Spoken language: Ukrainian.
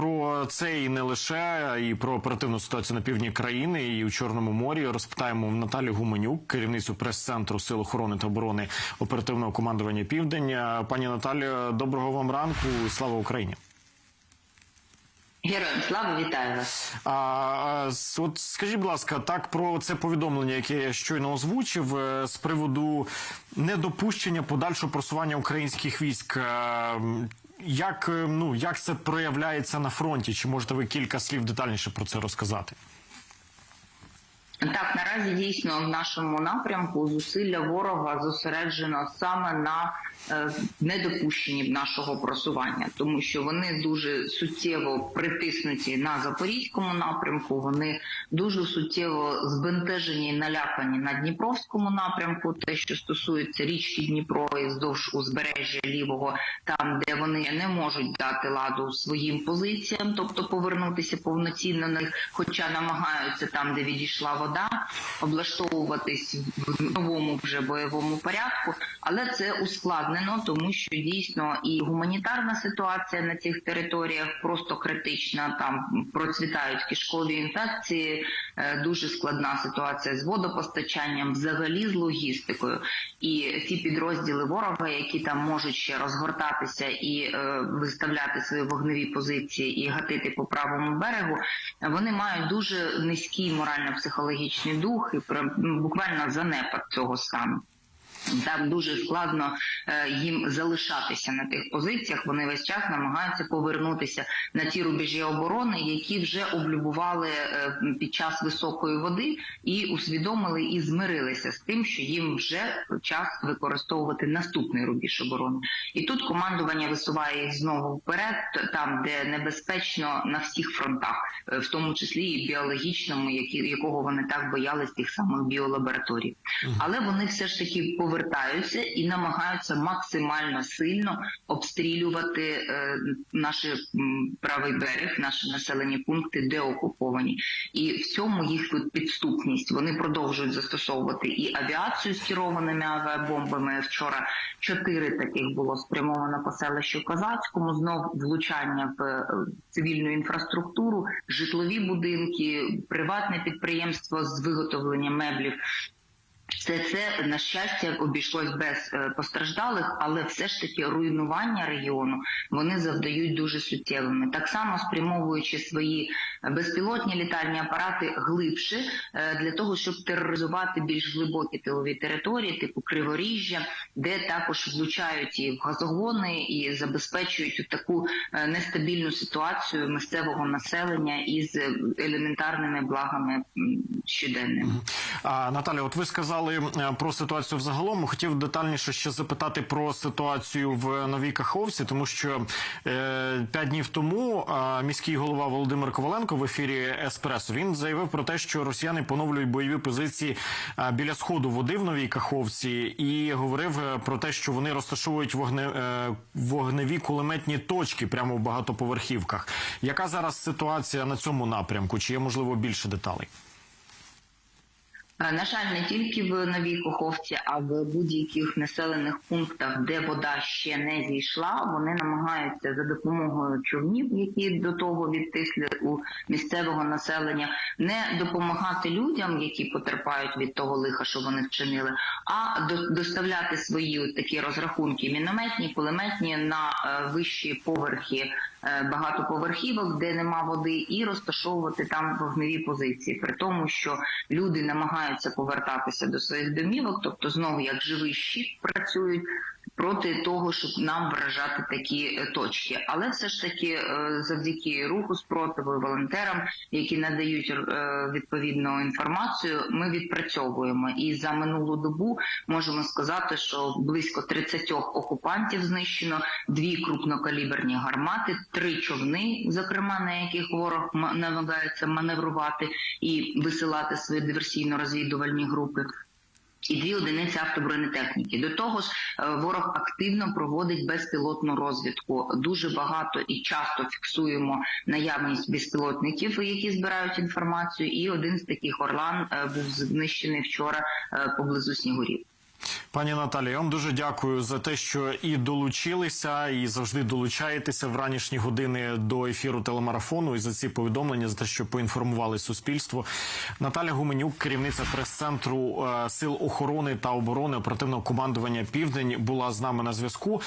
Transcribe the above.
про це і не лише і про оперативну ситуацію на півдні країни і у Чорному морі розпитаємо Наталі Гуменюк, керівницю прес-центру Сил охорони та оборони оперативного командування Південь. Е, Пані Наталію, доброго вам ранку. Слава Україні. Героям слава вітаю вас. А, а, от скажіть, будь ласка, так про це повідомлення, яке я щойно озвучив, е, з приводу недопущення подальшого просування українських військ. Як е, ну як це проявляється на фронті? Чи можете ви кілька слів детальніше про це розказати? Так, наразі дійсно в нашому напрямку зусилля ворога зосереджено саме на е, недопущенні нашого просування, тому що вони дуже суттєво притиснуті на запорізькому напрямку. Вони дуже суттєво збентежені і налякані на Дніпровському напрямку. Те, що стосується річки Дніпро і вздовж узбережжя лівого, там де вони не можуть дати ладу своїм позиціям, тобто повернутися повноцінно на них, хоча намагаються там, де відійшла вода, облаштовуватись в новому вже бойовому порядку, але це ускладнено, тому що дійсно і гуманітарна ситуація на цих територіях просто критична. Там процвітають кишкові інфекції, е, дуже складна ситуація з водопостачанням, взагалі з логістикою. І ті підрозділи ворога, які там можуть ще розгортатися і е, виставляти свої вогневі позиції і гатити по правому берегу, вони мають дуже низький морально-психологічний дух і прям, ну, буквально занепад цього стану. Там дуже складно е, їм залишатися на тих позиціях. Вони весь час намагаються повернутися на ті рубежі оборони, які вже облюбували е, під час високої води, і усвідомили і змирилися з тим, що їм вже час використовувати наступний рубіж оборони. І тут командування висуває їх знову вперед, там де небезпечно на всіх фронтах, е, в тому числі і біологічному, які, якого вони так боялись тих самих біолабораторій. Але вони все ж таки повертаються і намагаються максимально сильно обстрілювати е, наш правий берег, наші населені пункти, де окуповані, і в цьому їх підступність. Вони продовжують застосовувати і авіацію з керованими авіабомбами. Вчора чотири таких було спрямовано по селищу Козацькому. Знов влучання в е, цивільну інфраструктуру, житлові будинки, приватне підприємство з виготовлення меблів. Все це на щастя обійшлось без е, постраждалих, але все ж таки руйнування регіону вони завдають дуже суттєвими. Так само спрямовуючи свої безпілотні літальні апарати глибше е, для того, щоб тероризувати більш глибокі тилові території, типу Криворіжжя, де також влучають і в газогони і забезпечують таку е, нестабільну ситуацію місцевого населення із елементарними благами щоденними. А, Наталя, от ви сказали е, про ситуацію взагалом. Хотів детальніше ще запитати про ситуацію в Новій Каховці, тому що е, п'ять днів тому е, міський голова Володимир Коваленко в ефірі Еспресо він заявив про те, що росіяни поновлюють бойові позиції біля сходу води в Новій Каховці, і говорив про те, що вони розташовують вогне, вогневі кулеметні точки прямо в багатоповерхівках. Яка зараз ситуація на цьому напрямку? Чи є можливо більше деталей? На жаль, не тільки в Новій Коховці, а в будь-яких населених пунктах, де вода ще не зійшла, вони намагаються за допомогою човнів, які до того відтисли у місцевого населення, не допомагати людям, які потерпають від того лиха, що вони вчинили, а до- доставляти свої такі розрахунки мінометні, кулеметні на е, вищі поверхи багатоповерхівок, де нема води, і розташовувати там вогневі позиції, при тому, що люди намагаються повертатися до своїх домівок, тобто знову як живий щит працюють. Проти того, щоб нам вражати такі е, точки, але все ж таки, е, завдяки руху спротиву волонтерам, які надають е, відповідну інформацію, ми відпрацьовуємо. І за минулу добу можемо сказати, що близько 30 окупантів знищено, дві крупнокаліберні гармати, три човни, зокрема на яких ворог ма- намагається маневрувати і висилати свої диверсійно-розвідувальні групи. І дві одиниці автобронетехніки. До того ж, е, ворог активно проводить безпілотну розвідку. Дуже багато і часто фіксуємо наявність безпілотників, які збирають інформацію. І один з таких орлан е, був знищений вчора е, поблизу Снігурів. Пані Наталі, я вам дуже дякую за те, що і долучилися, і завжди долучаєтеся в ранішні години до ефіру телемарафону і за ці повідомлення, за те, що поінформували суспільство. Наталя Гуменюк, керівниця прес-центру е, сил охорони та оборони оперативного командування Південь, була з нами на зв'язку.